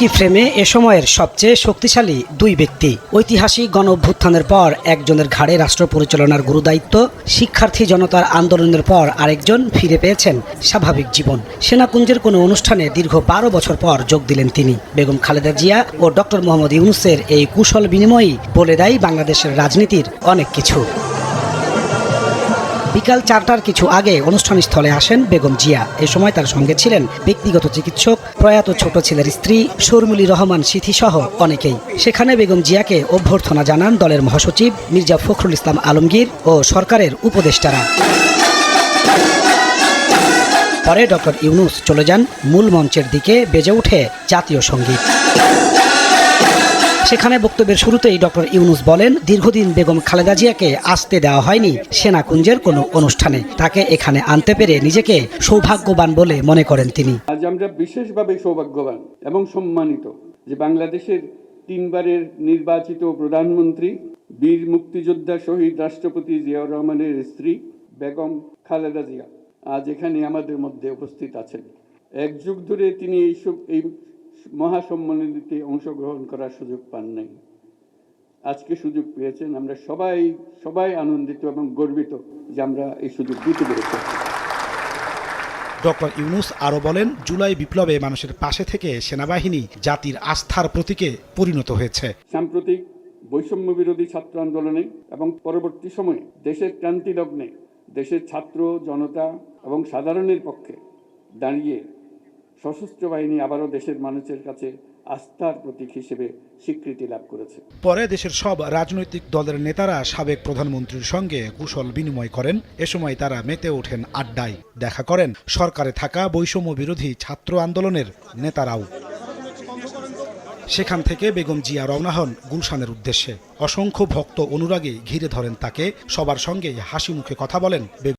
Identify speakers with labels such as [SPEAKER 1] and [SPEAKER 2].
[SPEAKER 1] কি ফ্রেমে এ সময়ের সবচেয়ে শক্তিশালী দুই ব্যক্তি। ঐতিহাসিক গণ অভ্যুত্থানের পর একজনের ঘাড়ে রাষ্ট্র পরিচালনার গুরুদায়িত্ব, শিক্ষার্থী জনতার আন্দোলনের পর আরেকজন ফিরে পেয়েছেন স্বাভাবিক জীবন। সেনাকুঞ্জের কোনো অনুষ্ঠানে দীর্ঘ বারো বছর পর যোগ দিলেন তিনি। বেগম খালেদা জিয়া ও ডক্টর মোহাম্মদ ইউনুসের এই কুশল বিনিময়ই বলে দেয় বাংলাদেশের রাজনীতির অনেক কিছু। বিকাল চারটার কিছু আগে অনুষ্ঠান স্থলে আসেন বেগম জিয়া। এ সময় তার সঙ্গে ছিলেন ব্যক্তিগত চিকিৎসক প্রয়াত ছোট ছেলের স্ত্রী শর্মিলি রহমান সহ অনেকেই। সেখানে বেগম জিয়াকে অভ্যর্থনা জানান দলের মহাসচিব মির্জা ফখরুল ইসলাম আলমগীর ও সরকারের উপদেষ্টারা। পরে ডক্টর ইউনুস চলে যান মূল মঞ্চের দিকে, বেজে ওঠে জাতীয় সংগীত। সেখানে বক্তব্যের শুরুতেই ডক্টর ইউনুস বলেন, দীর্ঘদিন বেগম খালেদা জিয়াকে আসতে দেওয়া হয়নি সেনাকুঞ্জের কোনো অনুষ্ঠানে। তাকে এখানে আনতে পেরে নিজেকে সৌভাগ্যবান বলে মনে করেন তিনি।
[SPEAKER 2] আজ আমরা বিশেষভাবে সৌভাগ্যবান এবং সম্মানিত যে বাংলাদেশের তিনবারের নির্বাচিত প্রধানমন্ত্রী, বীর মুক্তিযোদ্ধা শহীদ রাষ্ট্রপতি জিয়াউর রহমানের স্ত্রী, বেগম খালেদা জিয়া, আজ এখানে আমাদের মধ্যে উপস্থিত আছেন। এক যুগ ধরে তিনি এই সব- এই মহাসম্মেলনীতে অংশগ্রহণ করার সুযোগ পান নাই। আজকে সুযোগ পেয়েছেন। আমরা সবাই সবাই আনন্দিত এবং গর্বিত যে আমরা এই সুযোগ দিতে পেরেছি।
[SPEAKER 3] ডক্টর ইউনুস আরও বলেন জুলাই বিপ্লবে মানুষের পাশে থেকে সেনাবাহিনী জাতির আস্থার প্রতীকে পরিণত হয়েছে।
[SPEAKER 2] সাম্প্রতিক বৈষম্য বিরোধী ছাত্র আন্দোলনে এবং পরবর্তী সময়ে দেশের ক্রান্তি লগ্নে দেশের ছাত্র জনতা এবং সাধারণের পক্ষে দাঁড়িয়ে সশস্ত্র বাহিনী আবারও দেশের মানুষের কাছে আস্থার প্রতীক হিসেবে স্বীকৃতি লাভ করেছে।
[SPEAKER 3] পরে দেশের সব রাজনৈতিক দলের নেতারা সাবেক প্রধানমন্ত্রীর সঙ্গে কুশল বিনিময় করেন। এ সময় তারা মেতে ওঠেন আড্ডায়। দেখা করেন, সরকারে থাকা বৈষম্য বিরোধী ছাত্র আন্দোলনের নেতারাও। সেখান থেকে বেগম জিয়া রওনা হন গুলশানের উদ্দেশ্যে। অসংখ্য ভক্ত অনুরাগী ঘিরে ধরেন তাকে। সবার সঙ্গে হাসি মুখে কথা বলেন